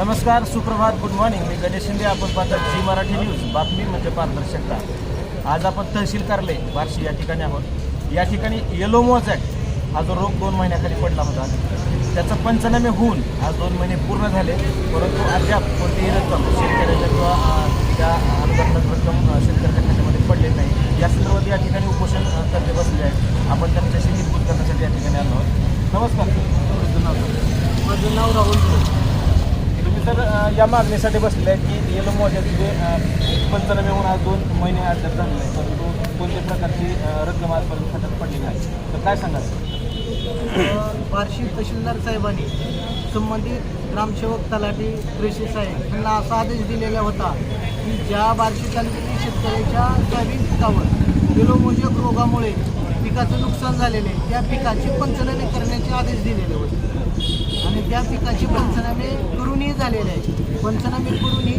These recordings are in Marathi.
नमस्कार सुप्रभात गुड मॉर्निंग मी गणेश शिंदे आपण पाहतात झी मराठी न्यूज बातमी म्हणजे पारदर्शकता. आज आपण तहसील कार्यालय बार्शी या ठिकाणी आहोत. या ठिकाणी येलो ॲक्ट हा जो रोग दोन महिन्याखाली पडला होता. त्याचा पंचनामे होऊन आज दोन महिने पूर्ण झाले. परंतु अद्याप कोणतीही रक्कम शेतकऱ्याच्या किंवा त्या अनुदानात रक्कम शेतकऱ्याच्या खात्यामध्ये पडलेली नाही. या संदर्भात या ठिकाणी उपोषण करते बसले आहेत. आपण त्यांच्याशी निपूत करण्यासाठी या ठिकाणी आलो आहोत. नमस्कार. माझं नाव राहुल तुम्ही तर या मागणीसाठी बसले आहेत की येलो मोठ्याचे जे अ, पंचनामे होऊन आज दोन महिने अद्याप झालेले आहेत. परंतु कोणत्या प्रकारची रक्कम आजपर्यंत खात्यात पडली आहे? तर काय सांगाल? बार्शी तहसीलदार साहेबांनी संबंधित ग्रामसेवक तलाठी कृषी साहेब यांना असा आदेश दिलेला होता की ज्या बार्शी तालुक्यातील शेतकऱ्याच्या सोयाबीन पिकावर विलोमोजक रोगामुळे पिकाचं नुकसान झालेले आहे त्या पिकाची पंचनामे करण्याचे आदेश दिलेले होते. आणि त्या पिकाचे पंचनामे करूनही झालेले आहे पंचनामे करूनही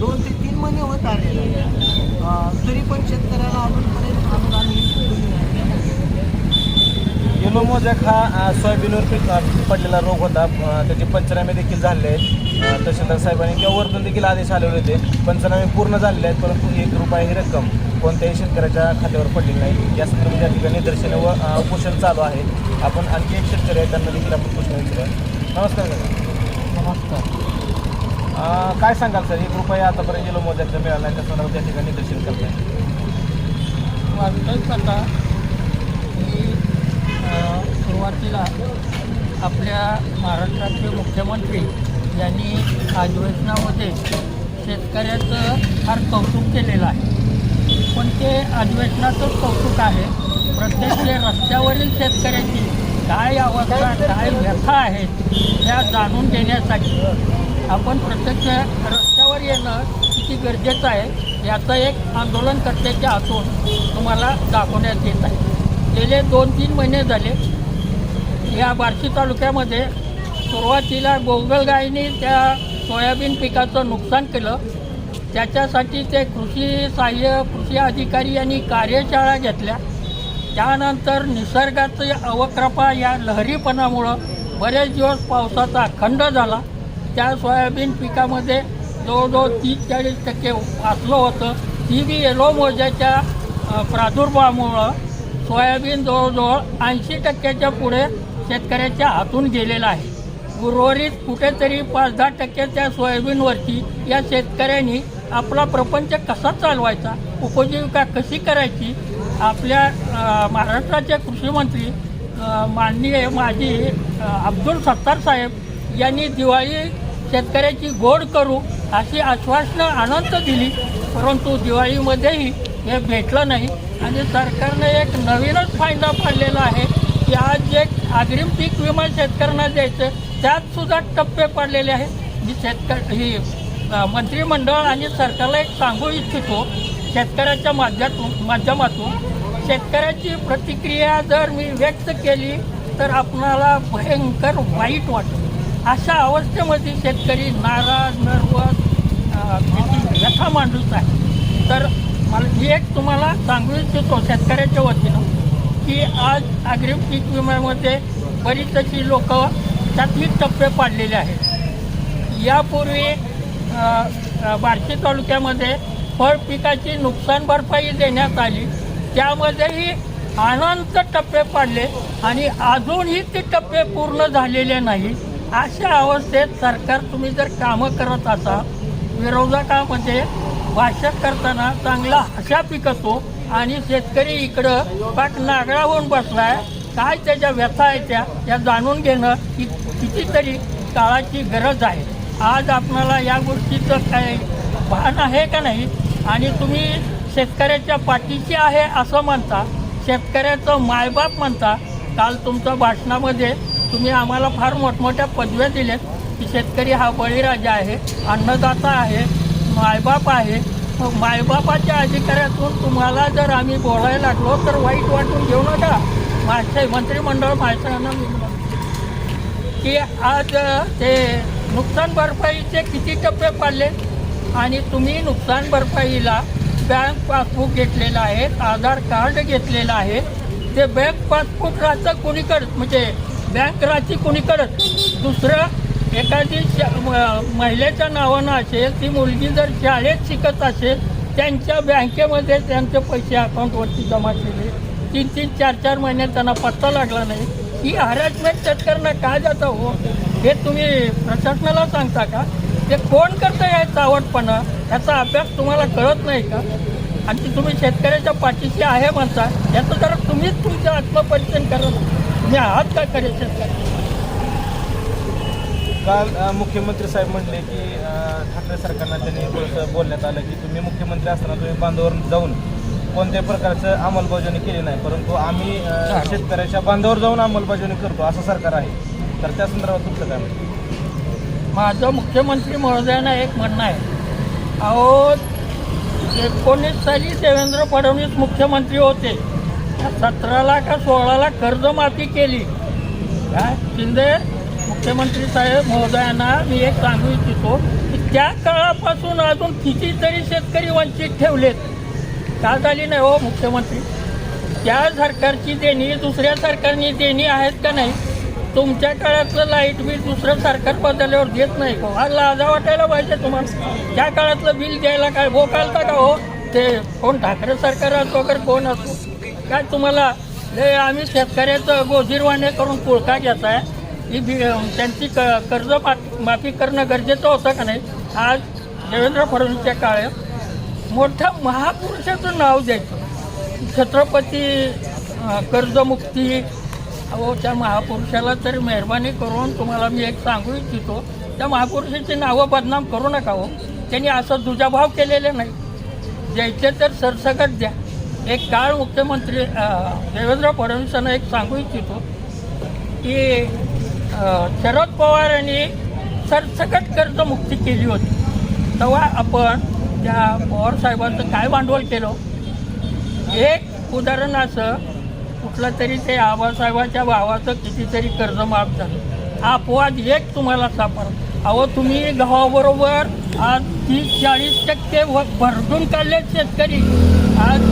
दोन ते तीन महिने होत आलेले आहे तरी पण शेतकऱ्याला अजूनपर्यंत अनुदान ही येलो हा सोयाबीनवर पीक पडलेला रोग होता. त्याचे पंचनामे देखील झालेले आहेत. तहसीलदार साहेबांनी किंवा वरतून देखील आदेश आलेले होते. पंचनामे पूर्ण झालेले आहेत परंतु एक रुपया ही रक्कम कोणत्याही शेतकऱ्याच्या खात्यावर पडलेली नाही. या संदर्भात या ठिकाणी निदर्शनं व उपोषण चालू आहे. आपण आणखी एक शेतकरी आहे त्यांना देखील आपण प्रश्न विचारूया. नमस्कार. नमस्कार. काय सांगाल सर? एक रुपया आतापर्यंत गेलो मोदयाचा मिळाला आहे संदर्भात त्या ठिकाणी दर्शन करताय वाटतंच आता की अ, सुरुवातीला आपल्या महाराष्ट्राचे मुख्यमंत्री यांनी अधिवेशनामध्ये शेतकऱ्याचं फार कौतुक केलेलं आहे. पण ते अधिवेशनाचंच कौतुक आहे. प्रत्यक्ष रस्त्यावरील शेतकऱ्याची काय अवस्था काय व्यथा आहेत त्या जाणून घेण्यासाठी आपण प्रत्यक्ष रस्त्यावर येणं किती गरजेचं आहे याचं एक आंदोलनकर्त्याच्या हातून तुम्हाला दाखवण्यात येत आहे. गेले दोन तीन महिने झाले या बार्शी तालुक्यामध्ये सुरुवातीला गोगलगायीने त्या सोयाबीन पिकाचं नुकसान केलं. त्याच्यासाठी ते कृषी सहाय्य कृषी अधिकारी यांनी कार्यशाळा घेतल्या. त्यानंतर निसर्गाचं अवक्रपा या लहरीपणामुळं बरेच दिवस पावसाचा खंड झाला. त्या सोयाबीन पिकामध्ये जवळजवळ तीस चाळीस टक्के वाचलं होतं. ती बी येलो मोज्याच्या प्रादुर्भावामुळं सोयाबीन जवळजवळ ऐंशी टक्क्याच्या पुढे शेतकऱ्याच्या हातून गेलेलं आहे. उर्वरित कुठेतरी पाच दहा टक्के त्या सोयाबीनवरती या शेतकऱ्यांनी आपला प्रपंच कसा चालवायचा उपजीविका कशी करायची आपल्या महाराष्ट्राचे कृषीमंत्री माननीय माजी अब्दुल सत्तार साहेब यांनी दिवाळी शेतकऱ्याची गोड करू अशी आश्वासनं अनंत दिली. परंतु दिवाळीमध्येही हे भेटलं नाही. आणि सरकारने एक नवीनच फायदा पाडलेला आहे की आज जे अग्रिम पीक विमा शेतकऱ्यांना द्यायचं त्यात सुद्धा टप्पे पडलेले आहेत. मी शेतकरी ही मंत्रिमंडळ आणि सरकारला एक सांगू इच्छितो शेतकऱ्याच्या माध्यमातून माध्यमातून शेतकऱ्याची प्रतिक्रिया जर मी व्यक्त केली तर आपणाला भयंकर वाईट वाटतं. अशा अवस्थेमध्ये शेतकरी नाराज नर्वस व्यथा मांडूच आहे. तर मला मी एक तुम्हाला सांगू इच्छितो शेतकऱ्याच्या वतीनं की आज अग्रिम पीक विम्यामध्ये बरीच अशी लोक त्यातली टप्पे पाडलेले आहेत. यापूर्वी बार्शी तालुक्यामध्ये फळ पिकाची नुकसान भरपाई देण्यात आली. त्यामध्येही अनंत टप्पे पाडले आणि अजूनही ते टप्पे पूर्ण झालेले नाही. अशा अवस्थेत सरकार तुम्ही जर कामं करत असाल विरोधकामध्ये भाषण करताना चांगला हशा पिकतो आणि शेतकरी इकडं पाक नागळा होऊन बसलाय काय त्याच्या व्यथा आहेत त्या त्या जाणून घेणं ही कितीतरी काळाची गरज आहे. आज आपणाला या गोष्टीचं काय भान आहे का नाही? आणि तुम्ही शेतकऱ्याच्या पाठीशी आहे असं म्हणता शेतकऱ्याचं मायबाप म्हणता काल तुमच्या भाषणामध्ये तुम्ही आम्हाला फार मोठमोठ्या पदव्या दिल्यात की शेतकरी हा बळीराजा आहे अन्नदाता आहे मायबाप आहे. मायबापाच्या अधिकाऱ्यातून तुम्हाला जर आम्ही बोलायला लागलो तर वाईट वाटून घेऊ नका. माझे मंत्रिमंडळ माझ्यांना की आज ते नुकसान भरपाईचे किती टप्पे पाडले? आणि तुम्ही नुकसान भरपाईला बँक पासबुक घेतलेलं आहे आधार कार्ड घेतलेलं आहे. ते बँक पासबुक राहतं करत? म्हणजे बँक राहते करत? दुसरं एखादी महिलेच्या नावानं असेल ती मुलगी जर शाळेत शिकत असेल त्यांच्या बँकेमध्ये त्यांचे पैसे अकाउंटवरती जमा केले. तीन तीन चार चार महिने त्यांना पत्ता लागला नाही. ही हॅरॅसमेंट शेतकऱ्यांना का जातं हो? हे तुम्ही प्रशासनाला सांगता का? ते कोण करतं हे चावटपणा याचा अभ्यास तुम्हाला कळत नाही का आणि तुम्ही शेतकऱ्याच्या पाठीशी आहे म्हणता याचं जरा तुम्हीच तुमचं आत्मपरीक्षण करा. तुम्ही आहात का शेतकरी काल मुख्यमंत्री साहेब म्हणले की ठाकरे सरकारनं त्यांनी थोडंसं बोलण्यात आलं की तुम्ही मुख्यमंत्री असताना तुम्ही बांधावर जाऊन कोणत्याही प्रकारचं अंमलबजावणी केली नाही परंतु आम्ही शेतकऱ्याच्या बांधावर जाऊन अंमलबजावणी करतो असं सरकार आहे तर त्या संदर्भात तुमचं काय म्हणणं? माझं मुख्यमंत्री महोदयांना एक म्हणणं आहे. अहो एकोणीस साली देवेंद्र फडणवीस मुख्यमंत्री होते. सतराला का सोळाला कर्जमाफी केली. काय शिंदे मुख्यमंत्री साहेब महोदयांना मी एक सांगू इच्छितो की त्या काळापासून अजून कितीतरी शेतकरी वंचित ठेवलेत. का झाली नाही हो मुख्यमंत्री? त्या सरकारची देणी दुसऱ्या सरकारनी देणी आहेत का नाही? तुमच्या काळातलं लाइट बिल दुसरं सरकार बदलल्यावर देत नाही. का हा लाजा वाटायला पाहिजे तुम्हाला. त्या काळातलं बिल द्यायला काय भो का हो? ते कोण ठाकरे सरकार असतो वगैरे कोण असतो काय तुम्हाला हे आम्ही शेतकऱ्याचं गोजीरवाणे करून पुळका घेताय. ही बी त्यांची क कर्ज मा- माफी करणं गरजेचं होतं का नाही? आज देवेंद्र फडणवीसच्या काळात मोठ्या महापुरुषाचं नाव द्यायचं. छत्रपती कर्जमुक्ती अहो त्या महापुरुषाला तर मेहरबानी करून तुम्हाला मी एक सांगू इच्छितो. त्या महापुरुषाची नावं बदनाम करू नका हो. त्यांनी असं दुजाभाव केलेले नाही. द्यायचे तर सरसकट द्या. एक काळ मुख्यमंत्री देवेंद्र फडणवीसांना एक सांगू इच्छितो की शरद पवार यांनी सरसकट कर्जमुक्ती केली होती. तेव्हा आपण त्या पवार साहेबांचं काय भांडवल केलं? एक उदाहरण असं कुठलं तरी ते आबासाहेबाच्या भावाचं कितीतरी कर्ज माफ झालं. अपवाद एक तुम्हाला सापड अहो तुम्ही गव्हाबरोबर आज तीस चाळीस टक्के भरडून काढले शेतकरी. आज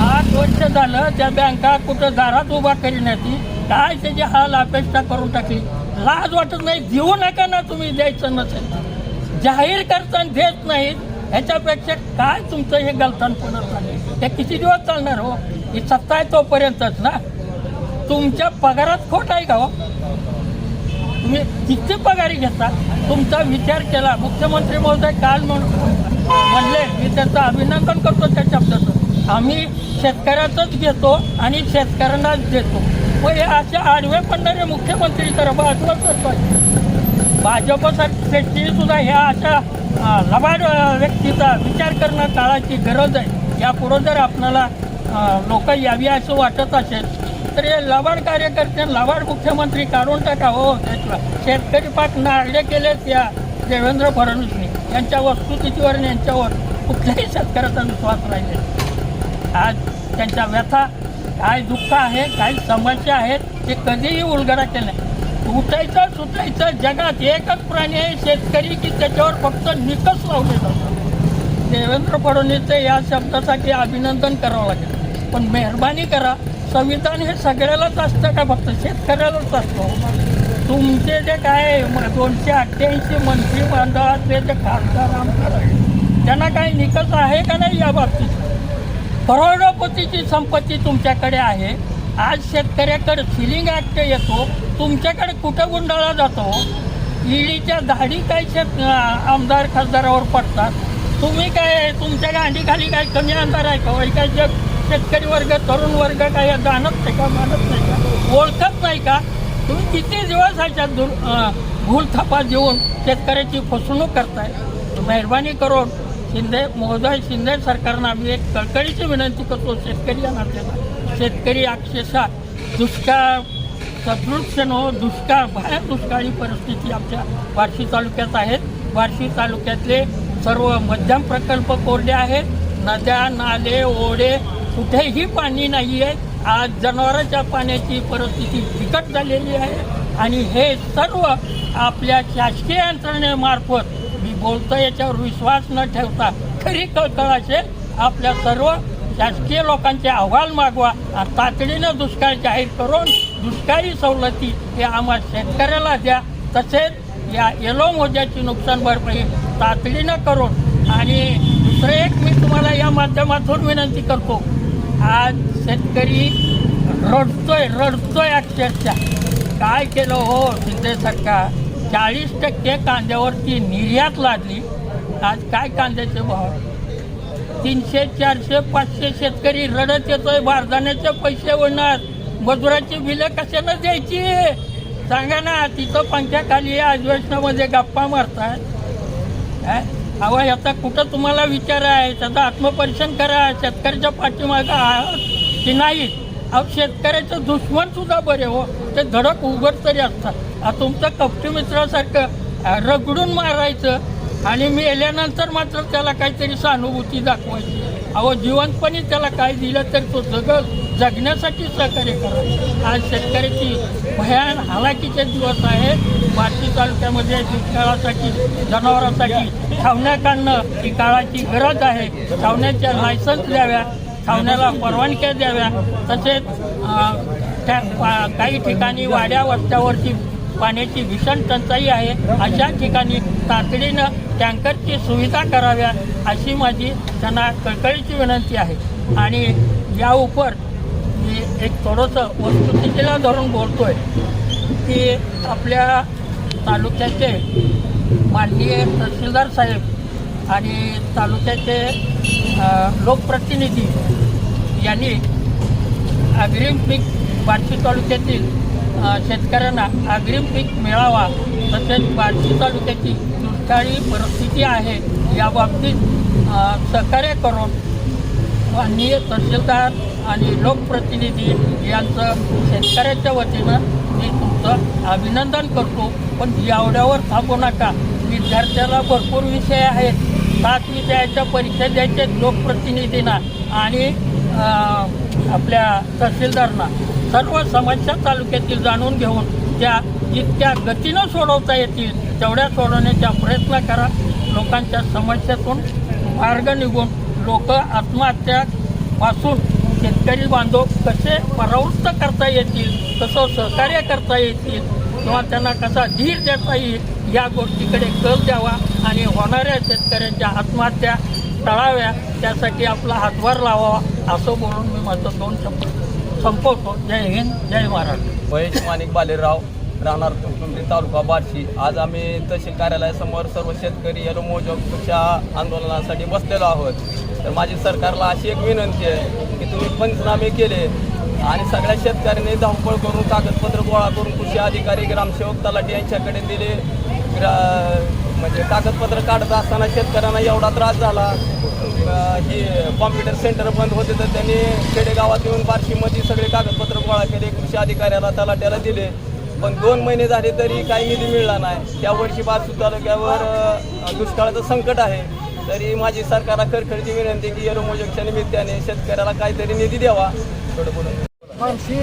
आठ वर्ष झालं त्या बँका कुठं दारात उभा करण्यात काय त्याची हाल अपेक्षा करून टाकली. लाज वाटत नाही देऊ नका ना तुम्ही द्यायचं नसेल. जाहीर करताना देत नाहीत. ह्याच्यापेक्षा काय तुमचं हे गलथानपणा चाललंय ते किती दिवस चालणार हो? ही सत्ता आहे तोपर्यंतच ना. तुमच्या पगारात खोट आहे का हो? तुम्ही किती पगारी घेता? तुमचा विचार केला. मुख्यमंत्री महोदय काल म्हणले मी त्याचं अभिनंदन करतो त्या शब्दाचं. आम्ही शेतकऱ्याचंच घेतो आणि शेतकऱ्यांनाच देतो. मग हे असे आडवे पडणारे मुख्यमंत्री तर बाजूला करतो भाजपसाठी सुद्धा ह्या अशा लबाड व्यक्तीचा विचार करणं काळाची गरज आहे. यापुढं जर आपल्याला लोक यावी असं वाटत असेल तर हे लवाड कार्यकर्ते लवाड मुख्यमंत्री काढून टाकावं हो. शेतकरी पाक नारले केले त्या देवेंद्र फडणवीसनी. यांच्या वस्तुस्थितीवर आणि यांच्यावर कुठल्याही शेतकऱ्याचा विश्वास राहिले आज त्यांच्या व्यथा काय दुःख आहे काय समस्या आहेत ते कधीही उलगडा केला उठायचं सुटायचं जगात एकच प्राणी आहे शेतकरी की त्याच्यावर फक्त निकष लावले जातात. देवेंद्र फडणवीसचं या शब्दासाठी अभिनंदन करावं लागेल. पण मेहरबानी करा. संविधान हे सगळ्यालाच असतं का? फक्त शेतकऱ्यालाच असतं. तुमचे जे काय दोनशे अठ्ठ्याऐंशी मंत्री मंडळातले जे खासदार आमदार आहेत त्यांना काही निकष आहे का नाही या बाबतीत? करोडोपतीची संपत्ती तुमच्याकडे आहे. आज शेतकऱ्याकडे सिलिंग ॲक्ट येतो. तुमच्याकडे कुठं गुंडाळा जातो? ईडीच्या धाडी काय शेत आमदार खासदारावर पडतात? तुम्ही काय तुमच्या गांडीखाली काय कमी आमदार आहे का? वै काय जग शेतकरी वर्ग तरुण वर्ग काय जाणत नाही का मानत नाही का? ओळखत नाही का? तुम्ही किती दिवस ह्याच्यात दुर भूल थापा देऊन शेतकऱ्याची फसवणूक करताय? मेहरबानी करून शिंदे महोदय शिंदे सरकारनं आम्ही एक कळकळीची विनंती करतो शेतकरी या नात्याला. शेतकरी अक्षरशः दुष्काळ सदृश्यनो दुष्काळ भयान दुष्काळी परिस्थिती आमच्या बार्शी तालुक्यात आहेत. बार्शी तालुक्यातले सर्व मध्यम प्रकल्प कोरडे आहेत. नद्या नाले ओढे कुठेही पाणी नाही आहे आज जनावरांच्या पाण्याची परिस्थिती बिकट झालेली आहे. आणि हे सर्व आपल्या शासकीय यंत्रणेमार्फत मी बोलतो याच्यावर विश्वास न ठेवता खरी कळकळ असेल आपल्या सर्व शासकीय लोकांचे अहवाल मागवा. आणि तातडीनं दुष्काळ जाहीर करून दुष्काळी सवलती हे आम्हा शेतकऱ्याला द्या. तसेच या येलो मोज्याची नुकसान भरपाई तातडीनं करून. आणि दुसरं एक मी तुम्हाला या माध्यमातून विनंती करतो. आज शेतकरी रडतोय रडतोय अक्षरशः. काय केलं हो शिंदे सरकार? चाळीस टक्के कांद्यावरती निर्यात लादली. आज काय कांद्याचे भाव? तीनशे चारशे पाचशे शेतकरी रडत येतोय बारदाण्याचे पैसे होणार मजुराची बिलं कशाला द्यायची? सांगा ना तिथं पंख्याखाली अधिवेशनामध्ये गप्पा मारतात. काय अहो आता कुठं तुम्हाला विचार आहे? त्याचं आत्मपरीक्षण करा. शेतकऱ्याच्या पाठीमागं आहात की नाही? अहो शेतकऱ्याचं दुश्मन सुद्धा बरे हो. ते धडक उघड तरी असतात. तुमचं कपटी मित्रासारखं रगडून मारायचं आणि मी येल्यानंतर मात्र त्याला काहीतरी सहानुभूती दाखवायची. अहो जीवनपणी त्याला काय दिलं तर तो जग जगण्यासाठी सहकार्य करा. आज शेतकऱ्याची भयान हालाकीचे दिवस आहेत. तालुक्यामध्ये दुष्काळासाठी जनावरांसाठी छावण्या काढणं ही काळाची गरज आहे. छावण्याच्या लायसन्स द्याव्या छावण्याला परवानग्या द्याव्या. तसेच त्या पा- काही ठिकाणी वाड्या वस्त्यावरची पाण्याची भीषण टंचाई आहे. अशा ठिकाणी तातडीनं टँकरची सुविधा कराव्या अशी माझी त्यांना कळकळीची विनंती आहे. आणि या उपर मी एक थोडंसं वस्तुस्थितीला धरून बोलतोय की आपल्या तालुक्याचे माननीय तहसीलदार साहेब आणि तालुक्याचे लोकप्रतिनिधी यांनी अग्रिम पीक बार्शी तालुक्यातील शेतकऱ्यांना अग्रिम पीक मिळावा तसेच बार्शी तालुक्याची दुष्काळी परिस्थिती आहे या बाबतीत सहकार्य करून माननीय तहसीलदार आणि लोकप्रतिनिधी यांचं शेतकऱ्याच्या वतीनं तुमचं अभिनंदन करतो पण एवढ्यावर थांबू नका. विद्यार्थ्याला भरपूर विषय आहेत. सात विषयाच्या परीक्षा द्यायच्या लोकप्रतिनिधींना आणि आपल्या तहसीलदारांना. सर्व समस्या तालुक्यातील जाणून घेऊन त्या जितक्या गतीनं सोडवता येतील तेवढ्या सोडवण्याचा प्रयत्न करा. लोकांच्या समस्यातून मार्ग निघून लोक आत्महत्यापासून शेतकरी बांधव कसे परावृत्त करता येतील कसं सहकार्य करता येतील किंवा त्यांना कसा धीर देता येईल या गोष्टीकडे कल द्यावा. आणि होणाऱ्या शेतकऱ्यांच्या आत्महत्या टाळाव्या त्यासाठी आपला हातभार लावावा असं बोलून मी माझं दोन शब्द संपवतो. जय हिंद जय महाराष्ट्र. महेश माणिक बालेराव राहणार तुमकुंडी तालुका बार्शी. आज आम्ही तहसील कार्यालयासमोर सर्व शेतकरी यलो मोजोगच्या आंदोलनासाठी बसलेलो आहोत. तर माझी सरकारला अशी एक विनंती आहे की तुम्ही पंचनामे केले आणि सगळ्या शेतकऱ्यांनी धावपळ करून कागदपत्र गोळा करून कृषी अधिकारी ग्रामसेवक तलाठी यांच्याकडे दिले. ग्रा म्हणजे कागदपत्र काढत असताना शेतकऱ्यांना एवढा त्रास झाला. हे ही कॉम्प्युटर सेंटर बंद होते तर त्यांनी खेडेगावात येऊन बार्शीमध्ये सगळे कागदपत्र गोळा केले कृषी अधिकाऱ्याला तलाट्याला दिले. पण दोन महिने झाले तरी काही निधी मिळाला नाही. त्या वर्षी बार्शी तालुक्यावर दुष्काळाचं संकट आहे. तरी माझी सरकारला खरखरची विनंती की येलो मोजकच्या निमित्ताने शेतकऱ्याला काहीतरी निधी द्यावा. थोडं बोलून. बार्शी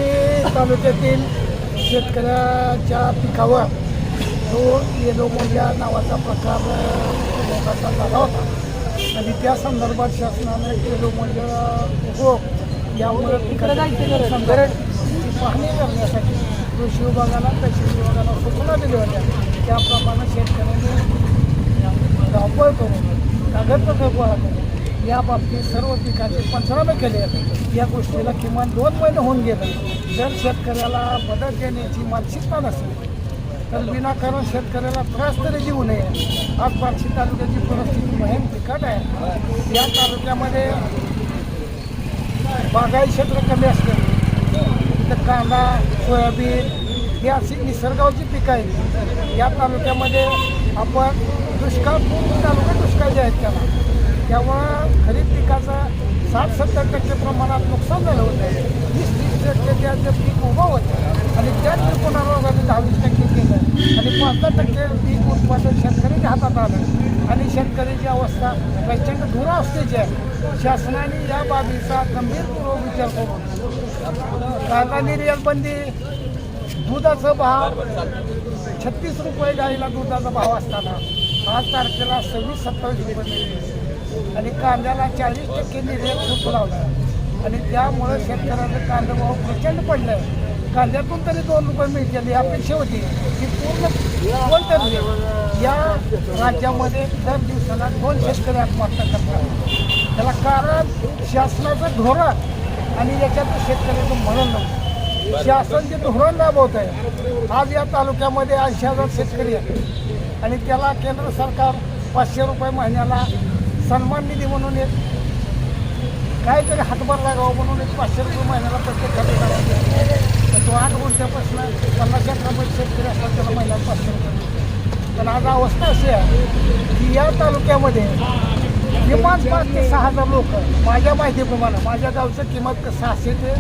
तालुक्यातील शेतकऱ्याच्या पिकावर तो येलो नावाचा प्रकार मोठासा झाला होता. आणि त्या संदर्भात शासनाने येलो मोंग्या यावर पिकाच्या पाहणी करण्यासाठी कृषी विभागाला तहसील विभागाला सूचना दिल्या होत्या. त्याप्रमाणे शेतकऱ्यांनी धावपळ करून कागदपत्र गोळा करून या बाबतीत सर्व पिकाचे पंचनामे केले. आहेत या गोष्टीला किमान दोन महिने होऊन गेले. जर शेतकऱ्याला मदत देण्याची मानसिकता नसेल तर विनाकारण शेतकऱ्याला त्रास तरी देऊ नये. आज बार्शी तालुक्याची परिस्थिती भयान बिकट आहे. या तालुक्यामध्ये बागाई क्षेत्र कमी असते. तर कांदा सोयाबीन ही अशी निसर्गावची पिकं आहेत. या तालुक्यामध्ये आपण दुष्काळ पूर्ण तालुका जे आहेत त्याला. त्यामुळं खरीप पिकाचं साठ सत्तर टक्के प्रमाणात नुकसान झालं होतं. वीस तीस टक्के त्याचं पीक उभं होतं आणि त्याच पुनर्रोगाने दहा वीस टक्के केलं आणि पाच टक्के पीक उत्पादन शेतकऱ्याच्या हातात आलं. आणि शेतकऱ्याची अवस्था प्रचंड दुरावस्थेची आहे. शासनाने या बाबीचा गंभीरपूर्वक विचार करून कांदा निर्यातबंदी दुधाचा भाव छत्तीस रुपये गाईला दुधाचा भाव असताना आज तारखेला सव्वीस सत्तावीस रुपये आणि कांद्याला चाळीस टक्के निर्यात खूप लावला. आणि त्यामुळे शेतकऱ्याचं कांदा भाव प्रचंड पडलं आहे कांद्यातून तरी दोन रुपये मिळतील ही अपेक्षा होती. की पूर्ण कोणतरी या राज्यामध्ये दर दिवसाला दोन शेतकरी आत्महत्या करतात. त्याला कारण शासनाचं धोरण आणि याच्यात शेतकऱ्याचं म्हणून नव्हतं शासन जे धोरण राबवत आहे आज या तालुक्यामध्ये ऐंशी हजार शेतकरी आहेत. आणि त्याला केंद्र सरकार पाचशे रुपये महिन्याला सन्मान निधी म्हणून एक काहीतरी हातभार लागावं म्हणून एक पाचशे रुपये महिन्याला प्रत्येक खाते करायचे तो आठ वर्षापासून पन्नास रुपये शेतकरी असतात त्याला महिन्याला पाचशे रुपये पण आज अवस्था अशी आहे की या तालुक्यामध्ये किमान पाच ते सहा हजार लोक माझ्या माहितीप्रमाणे माझ्या गावचं किंमत सहाशे ते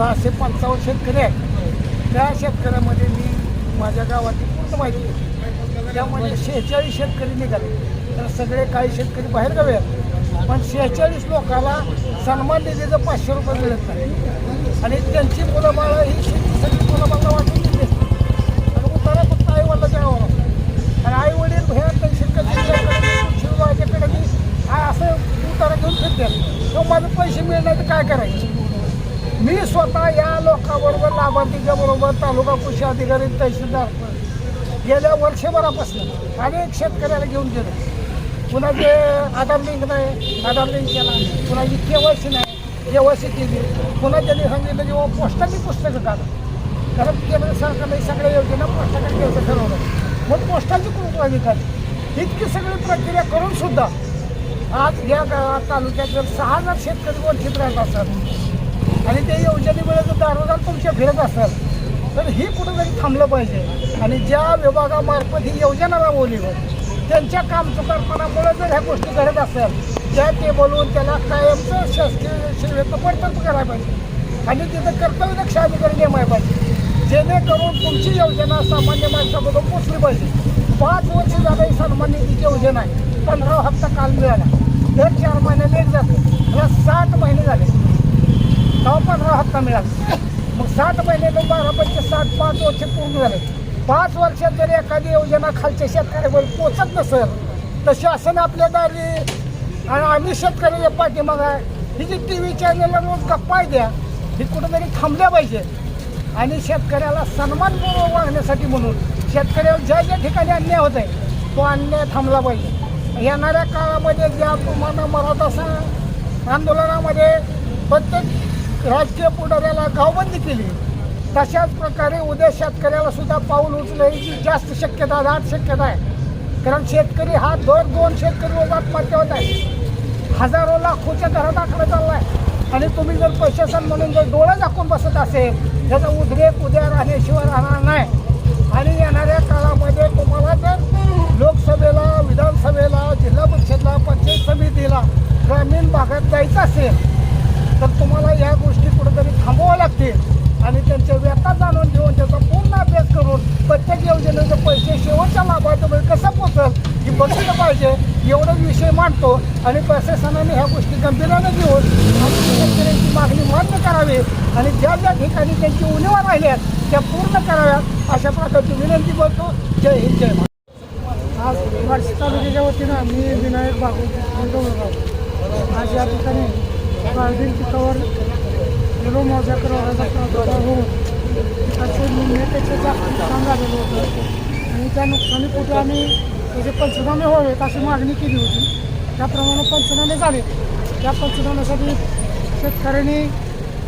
सहाशे पंचावन्न शेतकरी आहेत. त्या शेतकऱ्यामध्ये मी माझ्या गावाची पूर्ण माहिती घेतली त्यामध्ये शेहेचाळीस शेतकरी निघाले. तर सगळे काही शेतकरी बाहेर गावे आहेत. पण शेहेचाळीस लोकांना सन्मान निधीचं पाचशे रुपये मिळत नाही. आणि त्यांची मुलंबाळं ही शेती सगळी मुलं बाळा वाटून दिली असते. आणि उतारा फक्त आई वडिलाच्या गावाला आणि आई वडील ह्या शेतकरी मी असं उतारा घेऊन फिरते तो माझं पैसे मिळणार तर काय करायचे? मी स्वतः या लोकांबरोबर लाभार्थीच्या बरोबर तालुका कृषी अधिकारी तहसीलदार गेल्या वर्षभरापासून अनेक शेतकऱ्याला घेऊन गेलो. कुणाचे आधार लिंक नाही आधार लिंक केला. कुणाची केवायसी नाही केवायसी केली. पुन्हा त्यांनी सांगितलं की पोस्टाची पुस्तकं काढा. कारण केंद्र सरकारने सगळ्या योजना पोस्टाकडे घ्यायचं ठरवलं. मग पोस्टाची कुठं काढली इतकी सगळी प्रक्रिया करून सुद्धा आज या गावात तालुक्यात सहा हजार शेतकरी वंचित राहत असतात. आणि ते योजनेमुळे जर दारोदार तुमच्या फिरत असाल तर ही कुठंतरी थांबलं पाहिजे. आणि ज्या विभागामार्फत ही योजना राबवली होती त्यांच्या कामचुकारपणामुळे जर ह्या गोष्टी घडत असेल त्या टेबलवरून त्याला कायमचं शासकीय सेवेचं पडतर्फ करायला पाहिजे. आणि तिथं कर्तव्यदक्ष अधिकारी नेमाय पाहिजे. जेणेकरून तुमची योजना सामान्य माणसामधून पोचली पाहिजे. पाच वर्ष झालं ही सन्मान निधीची योजना आहे. पंधरा हप्ता काल मिळाला. दर चार महिने लेट जातो. मला साठ महिने झाले. पंधरा हप्ता मिळाला. मग साठ महिने तर बारा पंचे साठ पाच वर्ष पूर्ण झाले. पाच वर्षात जर एखादी योजना खालच्या शेतकऱ्यावर पोचत नसेल तर शासन आपल्या दारी आणि आम्ही शेतकऱ्याच्या पाठीमाग आहे. ही जी टी व्ही चॅनलला रोज गप्पा द्या ही कुठेतरी थांबल्या पाहिजे. आणि शेतकऱ्याला सन्मानपूर्वक वागण्यासाठी म्हणून शेतकऱ्यावर ज्या ज्या ठिकाणी अन्याय होत आहे तो अन्याय थांबला पाहिजे. येणाऱ्या काळामध्ये ज्याप्रमाणे मराठा सा- आंदोलनामध्ये प्रत्येक राजकीय पुढाऱ्याला गावबंदी केली. तशाच प्रकारे उद्या शेतकऱ्याला सुद्धा पाऊल उचलायची जास्त शक्यता दाट शक्यता आहे. कारण शेतकरी हा दर दोन शेतकरी रोज आत्महत्या होत आहे हजारो लाखोच्या घरात आकडा आहे आणि तुम्ही जर प्रशासन म्हणून जर डोळा दाखवून बसत असेल त्याचा उद्रेक उद्या राहण्याशिवाय राहणार नाही. आणि येणाऱ्या काळामध्ये तुम्हाला जर लोकसभेला विधानसभेला जिल्हा परिषदला पंचायत समितीला ग्रामीण भागात जायचं असेल तर तुम्हाला या गोष्टी कुठेतरी थांबवाव्या लागतील. आणि त्यांच्या व्यथा जाणून घेऊन त्याचा पूर्ण अभ्यास करून प्रत्येक योजनेचे पैसे शेवटच्या लाभार्थ्यामध्ये कसं पोचल की बघितलं पाहिजे. एवढा विषय मांडतो आणि प्रशासनाने ह्या गोष्टी गंभीराने घेऊन आणि शेतकऱ्यांची मागणी मान्य करावी आणि ज्या ज्या ठिकाणी त्यांची उणीवा राहिल्यात त्या पूर्ण कराव्यात अशा प्रकारची विनंती करतो. जय हिंद जय महाराष्ट्र. आज बार्शी तालुक्याच्या वतीनं मी विनायक बागू गुंतवणूक आज या ठिकाणी सोयाबीन पिकावर किलो मोजा करण्याचा प्रादुर्भाव होऊन पिकाचे निम्म्यापेक्षा जास्त नुकसान झालेलं होतं आणि त्या नुकसानीपोटी आम्ही त्याचे पंचनामे व्हावेत अशी मागणी केली होती त्याप्रमाणे पंचनामे झाले त्या पंचनाम्यासाठी शेतकऱ्यांनी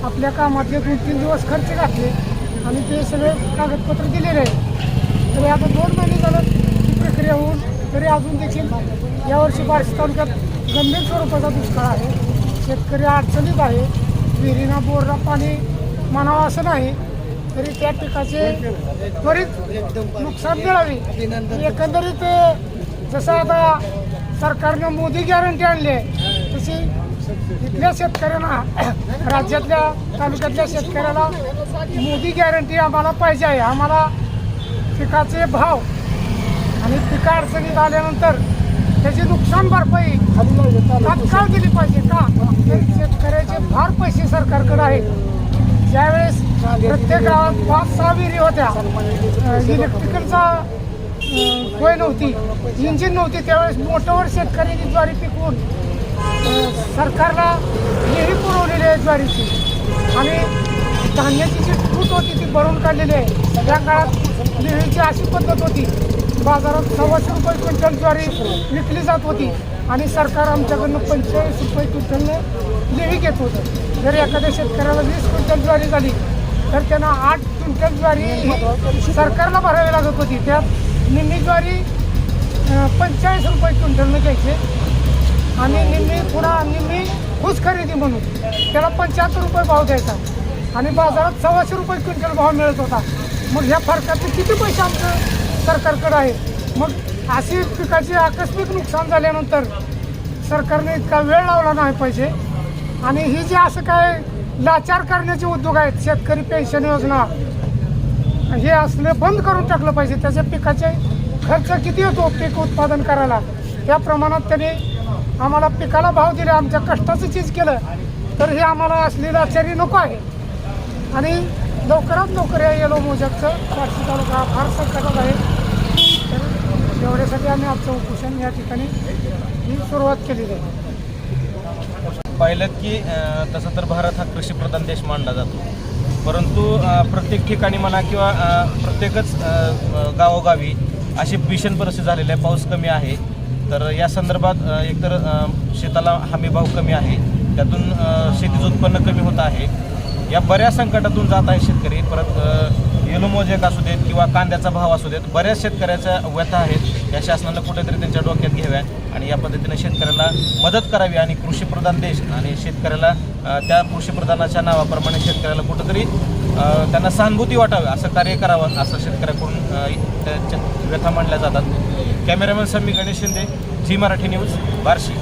आपल्या कामातले दोन तीन दिवस खर्च घातले आणि ते सगळे कागदपत्र दिलेले आहेत तरी आता दोन महिने झालं ही प्रक्रिया होऊन तरी अजून देखील यावर्षी बार्शी तालुक्यात गंभीर स्वरूपाचा दुष्काळ आहे शेतकरी अडचणीत आहे. विहिरीना बोरला पाणी म्हणावं असं नाही. तरी त्या पिकाचे त्वरित नुकसान मिळावी. एकंदरीत जसं आता सरकारनं मोदी गॅरंटी आणली आहे तशी इथल्या शेतकऱ्यांना राज्यातल्या तालुक्यातल्या शेतकऱ्याला मोदी गॅरंटी आम्हाला पाहिजे आहे. आम्हाला पिकाचे भाव आणि पिका अडचणीत आल्यानंतर त्याची नुकसान भरपाई तात्काळ दिली पाहिजे का? शेतकऱ्याचे फार पैसे सरकारकडे आहेत. ज्यावेळेस प्रत्येक गावात पाच सहा विहिरी होत्या इलेक्ट्रिकलचा सोय नव्हती इंजिन नव्हती त्यावेळेस मोठ्यावर शेतकऱ्यांनी ज्वारी पिकवून सरकारला विहिरी पुरवलेली आहे ज्वारीची. आणि धान्याची जी तूट होती ती भरून काढलेली आहे. त्या काळात विहिरीची अशी पद्धत होती बाजारात सव्वाशे रुपये क्विंटल ज्वारी विकली जात होती. आणि सरकार आमच्याकडनं पंचेचाळीस रुपये क्विंटलने लिही घेत होतं. जर एखाद्या शेतकऱ्याला वीस क्विंटल ज्वारी झाली तर त्यांना आठ क्विंटल ज्वारी सरकारला भरावी लागत होती. त्यात निम्मी ज्वारी पंचेचाळीस रुपये क्विंटलनं घ्यायचे. आणि निम्मी पुन्हा निम्मी ऊस खरेदी म्हणून. त्याला पंच्याहत्तर रुपये भाव द्यायचा. आणि बाजारात सव्वाशे रुपये क्विंटल भाव मिळत होता. मग ह्या फरकातले किती पैसे आमचं सरकारकडं आहे. मग अशी पिकाची आकस्मिक नुकसान झाल्यानंतर सरकारने इतका वेळ लावला नाही पाहिजे. आणि ही जी असं काय लाचार करण्याचे उद्योग आहेत शेतकरी पेन्शन योजना हे असलं बंद करून टाकलं पाहिजे. त्याच्या पिकाचे खर्च किती होतो पीक उत्पादन करायला? त्या प्रमाणात त्यांनी आम्हाला पिकाला भाव दिले आमच्या कष्टाचं चीज केलं. तर हे आम्हाला असलेलं लाचारी नको आहे. आणि लवकरात लवकर या येलो मोजकचं बार्शी तालुका फार संकटात आहे. तर एवढ्यासाठी आम्ही आमचं उपोषण या ठिकाणी ही सुरुवात केलेली आहे. पाहिलं की तसं तर भारत हा कृषीप्रधान देश मानला जातो. परंतु प्रत्येक ठिकाणी म्हणा किंवा प्रत्येकच गावोगावी अशी भीषण परिस्थिती झालेली आहे. पाऊस कमी आहे. तर या संदर्भात एकतर शेताला हमीभाव कमी आहे. त्यातून शेतीचं उत्पन्न कमी होत आहे. या बऱ्याच संकटातून जात आहे शेतकरी. परत अ, येलो मोजेक असू देत किंवा कांद्याचा भाव असू देत बऱ्याच शेतकऱ्याच्या व्यथा आहेत. या शासनानं कुठेतरी त्यांच्या डोक्यात घ्याव्या आणि या पद्धतीने शेतकऱ्याला मदत करावी आणि कृषीप्रधान देश आणि शेतकऱ्याला त्या कृषीप्रधानाच्या नावाप्रमाणे शेतकऱ्याला कुठंतरी त्यांना सहानुभूती वाटावी असं कार्य करावं असं शेतकऱ्याकडून त्याच्या व्यथा मांडल्या जातात. कॅमेरामॅन समी गणेश शिंदे झी मराठी न्यूज बार्शी.